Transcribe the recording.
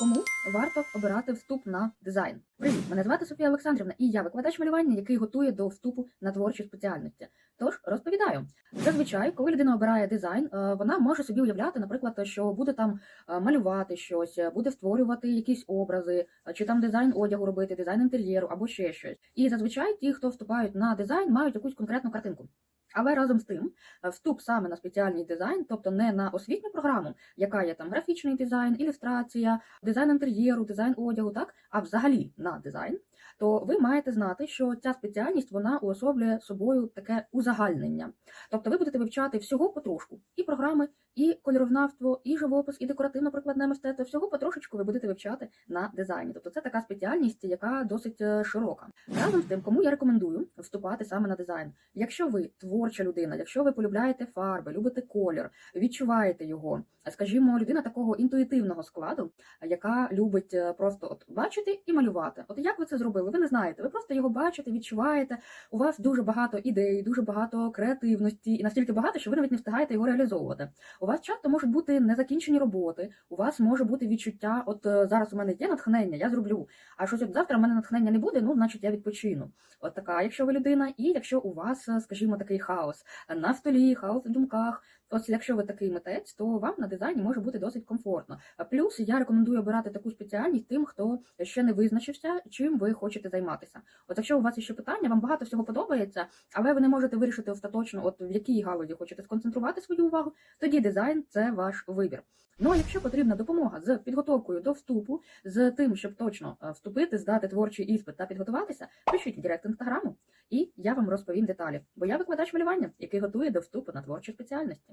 Кому варто обирати вступ на дизайн? Привіт, мене звати Софія Олександрівна, і я викладач малювання, який готує до вступу на творчі спеціальності. Тож розповідаю. Зазвичай, коли людина обирає дизайн, е, вона може собі уявляти, наприклад, що буде там е, малювати щось, е, буде створювати якісь образи, чи там дизайн одягу робити, дизайн інтер'єру або ще щось. І зазвичай ті, хто вступають на дизайн, мають якусь конкретну картинку. Але разом з тим, е, вступ саме на спеціальний дизайн, тобто не на освітню програму, яка є там графічний дизайн, ілюстрація, дизайн інтер'єру, дизайн одягу, так, а взагалі на дизайн, то ви маєте знати, що ця спеціальність вона уособлює собою таке узагальнення. Тобто ви будете вивчати всього потрошку, і програми, і кольоровнавство, і живопис, і декоративно-прикладне мистецтво. Всього потрошечку ви будете вивчати на дизайні. Тобто це така спеціальність, яка досить е, широка. Разом з тим, кому я рекомендую вступати саме на дизайн. Якщо ви творча людина, якщо ви полюбляєте фарби, любите колір, відчуваєте його, скажімо, людина такого інтуїтивного складу, яка любить е, просто от бачити і малювати. От як ви це зробили? Ви не знаєте. Ви просто його бачите, відчуваєте. У вас дуже багато ідей, дуже багато креативності, і настільки багато, що ви навіть не встигаєте його реалізовувати. У вас часто можуть бути незакінчені роботи. У вас може бути відчуття, от е, зараз у мене є натхнення, я зроблю. А щось от завтра в мене натхнення не буде, ну значить я відпочину. От така, якщо ви людина, і якщо у вас, е, скажімо, такий хаос на столі, хаос в думках. Ось якщо ви такий митець, то вам на дизайні може бути досить комфортно. Плюс я рекомендую обирати таку спеціальність тим, хто ще не визначився, чим ви хочете займатися. От якщо у вас є ще питання, вам багато всього подобається, але ви не можете вирішити остаточно, от в якій галузі хочете сконцентрувати свою увагу, тоді дизайн це ваш вибір. Ну а якщо потрібна допомога з підготовкою до вступу, з тим, щоб точно е, вступити, здати творчий іспит та підготуватися, пишіть в директ інстаграму, і я вам розповім деталі. Бо я викладач малювання, який готує до вступу на творчі спеціальності.